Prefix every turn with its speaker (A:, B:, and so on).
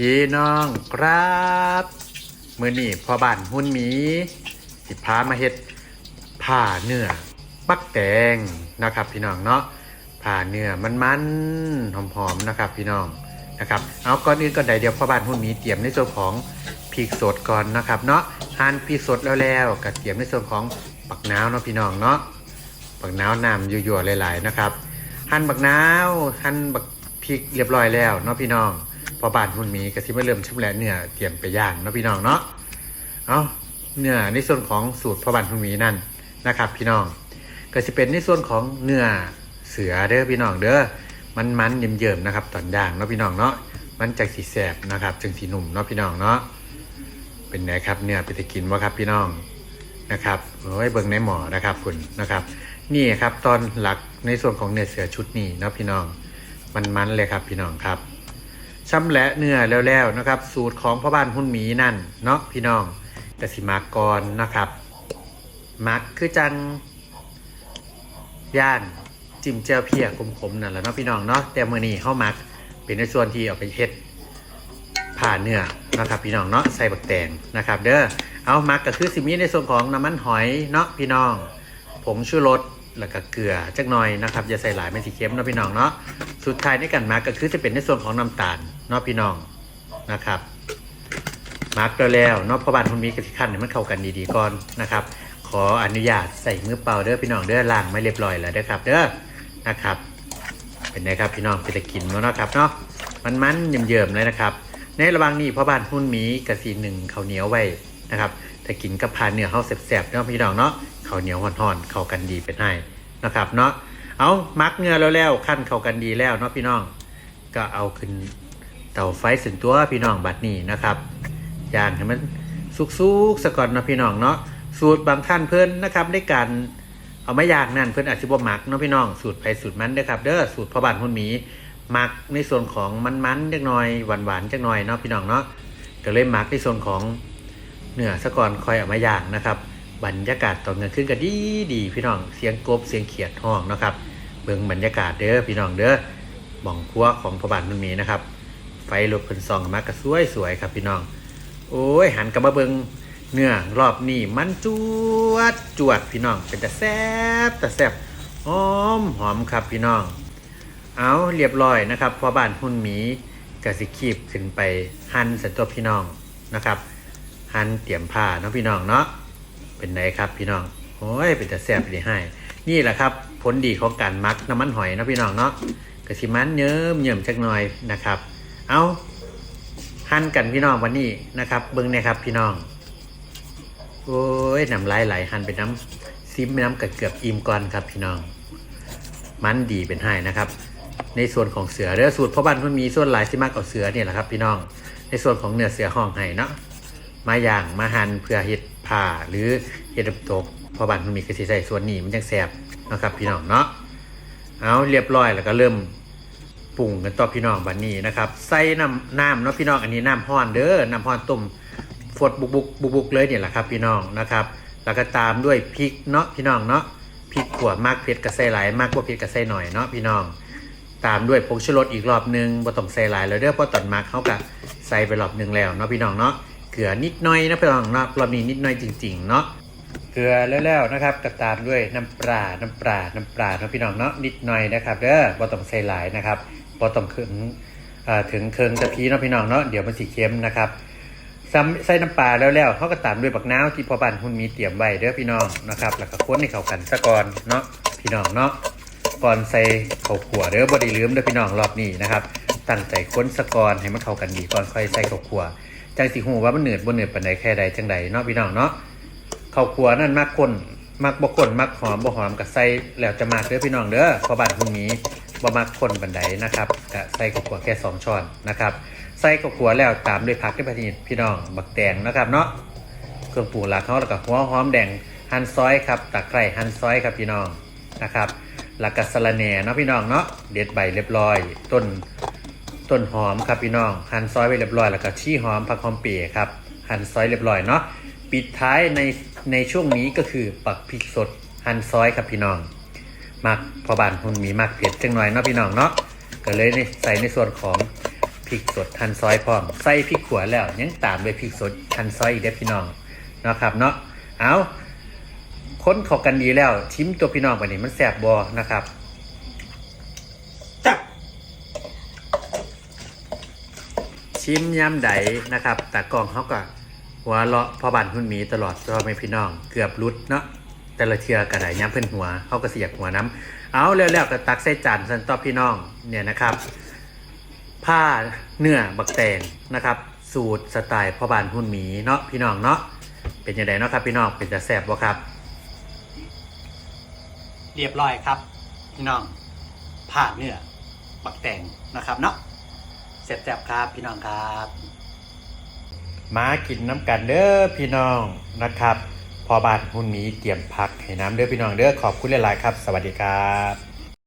A: พี่น้องครับมือนี่พอบ้านหุ่นหมี สิพามาเฮ็ดผ่าเนื้อปักแตงนะครับพี่น้องเนาะผ่าเนื้อมันๆหอมๆนะครับพี่น้องนะครับเอาก่อนอื่นก่อนใดเดี๋ยวพ่อบ้านหุ่นหมีเตรียมในส่วนของพริกสดก่อนนะครับเนาะหั่นพริกสดแล้วแล้วก็เตรียมในส่วนของปักน้าวเนาะพี่น้องเนาะปักน้าวน้ำยั่วๆหลาย ๆนะครับ หั่นบักน้าวหั่นบักพริกเรียบร้อยแล้วเนาะพี่น้อง อบ้านหุ่นมีก็สิมาเริ่มชำแหละเนื้อเตรียมไปย่างนะพี่น้องเนาะเอาเนื้อในส่วนของสูตรพอบ้านหุ่นมีนั่นนะครับ พี่น้องก็จะเป็นในส่วนของเนื้อเสือเด้อพี่น้องเด้อมันมันเยิ้มๆนะครับ ตอนย่างเนาะพี่น้องเนาะมันจากสีแสบนะครับจึงสีหนุ่มเนาะพี่น้องเนาะเป็นไงครับเนื้อไปจะกินวะครับพี่น้องนะครับโอ้ยเบิ่งในหมอนะครับคุณนะครับ นี่ครับตอนหลักในส่วนของเนื้อเสือชุดนี้เนาะพี่น้อง มันมันเลยครับพี่น้องครับ ชำและเนื้อแล้วๆนะครับ สูตรของพ่อบ้านหุ่นหมีนั่นเนาะพี่น้องกสิมากรนะครับ มักคือจัง ย่านจิ้มเจียวเพียขมๆนั่นแหละเนาะพี่น้องเนาะแต่มือนี้เข้ามัก เป็นในส่วนที่เอาไปเฮ็ดผ่าเนื้อนะครับ พี่น้องเนาะใส่บักแตงนะครับ เด้อเอามักก็คือสิมีในส่วนของน้ำมันหอยเนาะพี่น้องผงชูรส แล้วก็เกลือจักหน่อยนะครับอย่าใส่หลายไม่สีเค็มเนาะพี่น้องเนาะสุดท้ายในการมักก็คือจะเป็นในส่วนของน้ำตาลเนาะพี่น้องนะครับมาร์กตัวแล้วเนอกพอบานคุณมีกระติขั้นให้มันเข้ากันดีๆก่อนนะครับ ขออนุญาตใส่มือเปล่าเด้อพี่น้องเด้อล้างไม่เรียบร้อยแล้วเด้อครับเด้อนะครับ เป็นไงครับพี่น้องไปตะกินแล้วเนาะครับเนาะมันมันเยิ้มๆเลยนะครับ ในระหว่างนี้พอบานหุ่นมีกระสีหนึ่งข้าวเหนียวไว้นะครับแต่กินกับพานเนื้อเขาแสบๆเนาะพี่น้องเนาะ ข้าวเหนียวห่อนๆเข้ากันดีเป็นให้นะครับเนาะเอามักเนื้อแล้วแล้วขั้นเข้ากันดีแล้วเนาะพี่น้อง ก็เอาขึ้นเตาไฟสึงตัวพี่น้องบัดนี้นะครับอย่างให้มันสุกๆสะก่อนนะพี่น้องเนาะสูตรบางท่านเพิ่อนนะครับได้การเอาไมาย่างนั่นเพิ่อนอาจจะบ่หมักเนาะพี่น้องสูตรไปสูตรมันเด้อครับเด้อสูตรพ่อบ้านหุ่นหมีหมักในส่วนของมันๆจักหน่อยหวานๆจักหน่อยเนาะพี่น้องเนาะก็เลยหมักในส่วนของเนื้อสะก่อนคอยเอามาย่างนะครับ บรรยากาศตอนกลางคืนก็ดีดีพี่น้องเสียงกบเสียงเขียดห้องนะครับเบิ่งบรรยากาศเด้อพี่น้องเด้อหม่องครัวของพ่อบานหุ่นมีนะครับ ไฟลุกเพิ่นส่องมากระสวยสวยครับพี่น้อง โอ้ยหันกลับมาเบิงเนื้อรอบนี้มันจวดจวดพี่น้อง เป็นแต่แซบแต่แซบหอมหอมครับพี่น้อง เอาเรียบร้อยนะครับพอบ้านหุ่นหมีกสิคีบขึ้นไปหั่นสันตัวพี่น้องนะครับหั่นเตรียมผ้าเนาะพี่น้องเนาะ เป็นไงครับพี่น้องโอ้ยเป็นแต่แซ่บดีให้ นี่แหละครับผลดีของการมักน้ำมันหอยนะพี่น้องเนาะกระสิมันเยิ้มเยิ้มจักหน่อยนะครับ เอาหั่นกันพี่น้องวันนี้นะครับ เบิ้งเนี่ยครับพี่น้องโอ้ยน้ำลายไหลหั่นเป็นน้ำซิมน้ำเกือบเกือบอิ่มก่อนครับพี่น้อง มันดีเป็นให้นะครับ ในส่วนของเสือเรือสูตรพ่อบ้านมันมีส่วนหลายที่มากกว่าเสือเนี่ยแหละครับ พี่น้อง ในส่วนของเนื้อเสือห้องไห้เนาะมาย่างมาหั่นเพื่อเห็ด ผ่าหรือเห็ดตกพอบ้านมันมีกระสีใส่ส่วนนี้มันยังแสบนะครับพี่น้องเนาะเอาเรียบร้อยแล้วก็เริ่มปรุงกันต่อพี่น้องบันนี้นะครับใส่น้ำน้ำเนาะพี่น้องอันนี้น้ำห้อนเด้อน้ำห้อนต้มฟดบุกบุกบุกบุกเลยเนี่ยแหละครับพี่น้องนะครับแล้วก็ตามด้วยพริกเนาะพี่น้องเนาะพริกขวดมากเผ็ดกระใส่หลายมากกว่าเผ็ดกระใส่หน่อยเนาะพี่น้อง ตามด้วยผงชูรสอีกรอบหนึงบ่ต้องใส่หลายแล้วเด้อเพราะตอนมักเขาก็ใส่ไปรอบหนึงแล้วเนาะพี่น้องเนาะ เกลือนิดหน่อยนะพี่น้องเนาะเรอบนี้นิดหน่อยจริงๆเนาะเกลือแล้วๆนะครับก็ตามด้วยน้ำปลา น้ำปลา น้ำปลาเนาะพี่น้องเนาะนิดหน่อยนะครับเด้อบ่ต้องใส่หลายนะครับบ่ต้องถึงถึงเคิงกะทิเนาะพี่น้องเนาะเดี๋ยวมันสิเค็มนะครับซ้ำใส่น้ำปลาแล้วๆเขาก็ตามด้วยบักน้าวที่พอบ้านหุ่นมีเตรียมไว้เด้อพี่น้องนะครับ แล้วก็ค้นให้เข้ากันซะก่อนเนาะพี่น้องเนาะก่อนใส่ข้าวขัวเด้อบ่ได้ลืมเด้อพี่น้องรอบนี้นะครับตั้งใจค้นซะก่อนให้มันเข้ากันดีก่อนค่อยใส่ข้าวขัว จสิฮู้ว่ามันเหนืดบ่เหนืดปานใดแค่ใดจังใดเนาะพี่น้องเนาะข้าวคั่วนั่นมักคนมักบ่คนมักหอมบ่หอมกับใส่แล้วจะมากเด้อพี่น้องเด้อพอบ้านพรุ่งนี้บ่มักคนบันไดนะครับก็ใส่ข้าวคั่วแค่สองช้อนนะครับใส่ข้าวคั่วแล้วตามด้วยผักด้วยพี่พี่น้องบักแตงนะครับเนาะเครื่องปรุงหลักเขาแล้วก็หัวหอมแดงหั่นซอยครับตะไคร้หั่นซอยครับพี่น้องนะครับแล้วก็สะระแหน่เนาะพี่น้องเนาะเด็ดใบเรียบร้อย ต้น ต้นหอมครับพี่น้อง หั่นซอยไว้เรียบร้อยแล้วก็ชี้หอมผักหอมเปียครับ หั่นซอยเรียบร้อยเนาะ ปิดท้ายในในช่วงนี้ก็คือปักพริกสด หั่นซอยครับพี่น้อง มักพอบานหุ่นมีมักเผ็ดจังหน่อยเนาะพี่น้องเนาะ ก็เลยใส่ในส่วนของพริกสดทันซอยพร้อม ใส่พริกขัวแล้วยังตามด้วยพริกสดทันซอยอีกเด้อพี่น้องเนาะครับเนาะ เอาค้นเข้ากันดีแล้วชิมตัวพี่น้องไปนี่มันแสบบอนะครับ ชิมย้ำใดนะครับแต่กล้องเขาก็หัวเลาะพอบานหุ่นหมีตลอดก็ไม่พี่น้อง เกือบรุดเนาะแต่ละเทือกระไดย้ำเพิ่นหัวเขาก็เสียกหัวน้ำเอาแล้วๆก็ตักใส่จานสันต่อพี่น้องเนี่ยนะครับ ผ้าเนื้อบักแตงนะครับ สูตรสไตล์พ่อบานหุ่นหมีเนาะพี่น้องเนาะเป็นยังไงเนาะครับพี่น้องเป็นจะแสบบ่ครับ เรียบร้อยครับ พี่น้องผ้าเนื้อบักแตงนะครับเนาะ แสบๆครับพี่น้องครับมากินน้ำกันเด้อพี่น้องนะครับ พอบาทหุ่นมีเตรียมพักให้น้ำเด้อพี่น้องเด้อขอบคุณหลายๆครับ สวัสดีครับ